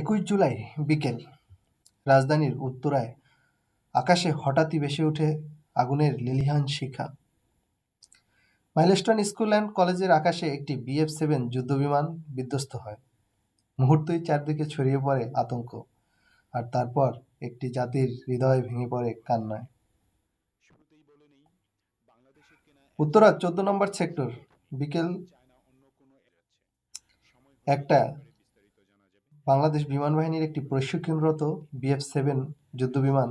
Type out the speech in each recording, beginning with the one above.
একুশ জুলাই বিকেল রাজধানীর উত্তরায় আকাশে হঠাৎই ভেসে ওঠে আগুনের লিলিহান শিখা। মাইলস্টোন স্কুল অ্যান্ড কলেজের আকাশে একটি বিএফ সেভেন যুদ্ধবিমান বিধ্বস্ত হয়। মুহূর্তেই চারদিকে ছড়িয়ে পড়ে আতঙ্ক, আর তারপর একটি জাতির হৃদয় ভেঙে পড়ে কান্নায়। উত্তরা চোদ্দ নম্বর সেক্টর বিকেল একটা বাংলাদেশ বিমান বাহিনীর একটি প্রশিক্ষণরত বিএফ সেভেন যুদ্ধবিমান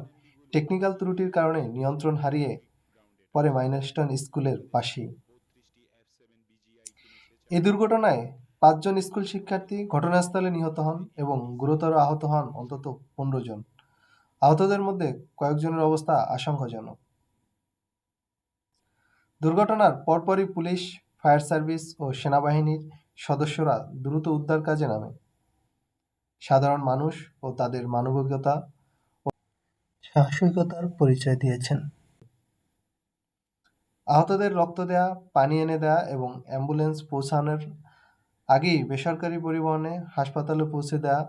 টেকনিক্যাল ত্রুটির কারণে নিয়ন্ত্রণ হারিয়ে পরে মাইনস্টন স্কুলের পাশেই। এই দুর্ঘটনায় পাঁচজন স্কুল শিক্ষার্থী ঘটনাস্থলে নিহত হন এবং গুরুতর আহত হন অন্তত পনেরো জন। আহতদের মধ্যে কয়েকজনের অবস্থা আশঙ্কাজনক। দুর্ঘটনার পরপরই পুলিশ, ফায়ার সার্ভিস ও সেনাবাহিনীর সদস্যরা দ্রুত উদ্ধার কাজে নামে। সাধারণ মানুষ ও তাদের মানবিকতা ও সাহসিকতার পরিচয় দিয়েছেন। আহতদের রক্ত দেয়া, পানি এনে দেয়া এবং অ্যাম্বুলেন্স পৌঁছানোর আগেই বেসরকারি পরিবহনে হাসপাতালে পৌঁছে দেয়া,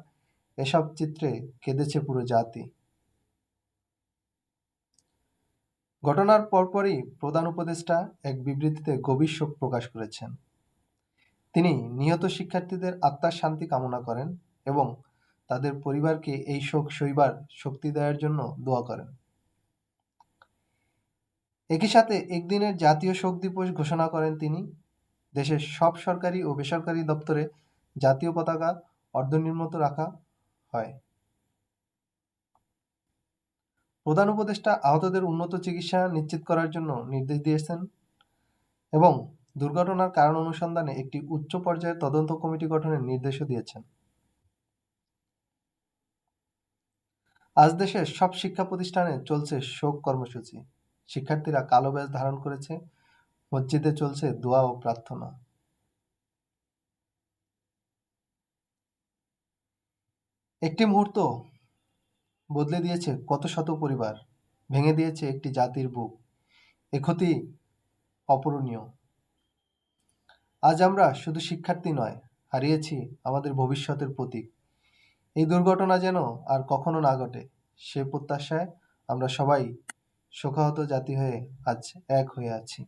এসব চিত্রে কেঁদেছে পুরো জাতি। ঘটনার পরপরই প্রধান উপদেষ্টা এক বিবৃতিতে গভীর শোক প্রকাশ করেছেন। তিনি নিহত শিক্ষার্থীদের আত্মার শান্তি কামনা করেন। এবং তাদের পরিবারকে এই শোক সইবার শক্তি দেওয়ার জন্য দোয়া করেন। একই সাথে একদিনের জাতীয় শোক দিবস ঘোষণা করেন তিনি। দেশের সব সরকারি ও বেসরকারি দপ্তরে জাতীয় পতাকা অর্ধনির্মত রাখা হয়। প্রধান উপদেষ্টা আহতদের উন্নত চিকিৎসা নিশ্চিত করার জন্য নির্দেশ দিয়েছেন এবং দুর্ঘটনার কারণ অনুসন্ধানে একটি উচ্চ পর্যায়ের তদন্ত কমিটি গঠনের নির্দেশও দিয়েছেন। আজ দেশের সব শিক্ষা প্রতিষ্ঠানে চলছে শোক কর্মসূচি। শিক্ষার্থীরা কালো ব্যাজ ধারণ করেছে, মসজিদে চলছে দোয়া ও প্রার্থনা। একটি মুহূর্ত বদলে দিয়েছে কত শত পরিবার, ভেঙে দিয়েছে একটি জাতির বুক। এ ক্ষতি অপূরণীয়। আজ আমরা শুধু শিক্ষার্থী নয়, হারিয়েছি আমাদের ভবিষ্যতের প্রতীক। এই দুর্ঘটনা যেন আর কখনো না ঘটে, সে প্রত্যাশায় আমরা সবাই শোকাহত জাতি হয়ে আজ এক হয়ে আছি।